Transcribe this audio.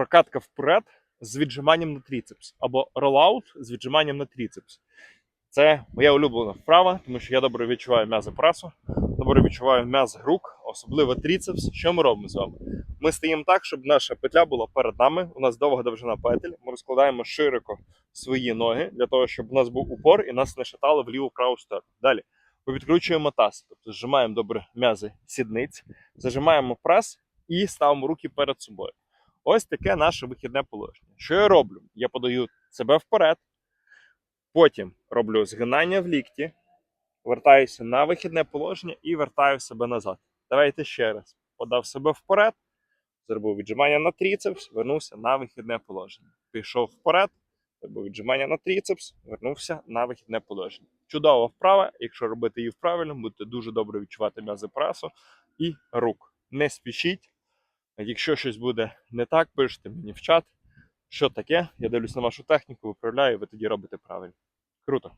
прокатка вперед з віджиманням на тріцепс або ролаут з віджиманням на тріцепс. Це моя улюблена вправа, тому що я добре відчуваю м'язи пресу, добре відчуваю м'язи рук, особливо тріцепс. Що ми робимо з вами? Ми стоїмо так, щоб наша петля була перед нами. У нас довга довжина петель. Ми розкладаємо широко свої ноги для того, щоб у нас був упор і нас не шатало ліву праву сторону. Далі ми відкручуємо таз, тобто зжимаємо добре м'язи сідниць, зажимаємо прес і ставимо руки перед собою. Ось таке наше вихідне положення. Що я роблю? Я подаю себе вперед, потім роблю згинання в лікті, вертаюся на вихідне положення і вертаю себе назад. Давайте ще раз. Подав себе вперед, зробив віджимання на тріцепс, вернувся на вихідне положення. Пішов вперед, зробив віджимання на тріцепс, вернувся на вихідне положення. Чудова вправа. Якщо робити її правильно, будете дуже добре відчувати м'язи пресу і рук. Не спішіть. Якщо щось буде не так, пишете мені в чат. Що таке? Я дивлюсь на вашу техніку, виправляю, ви тоді робите правильно. Круто.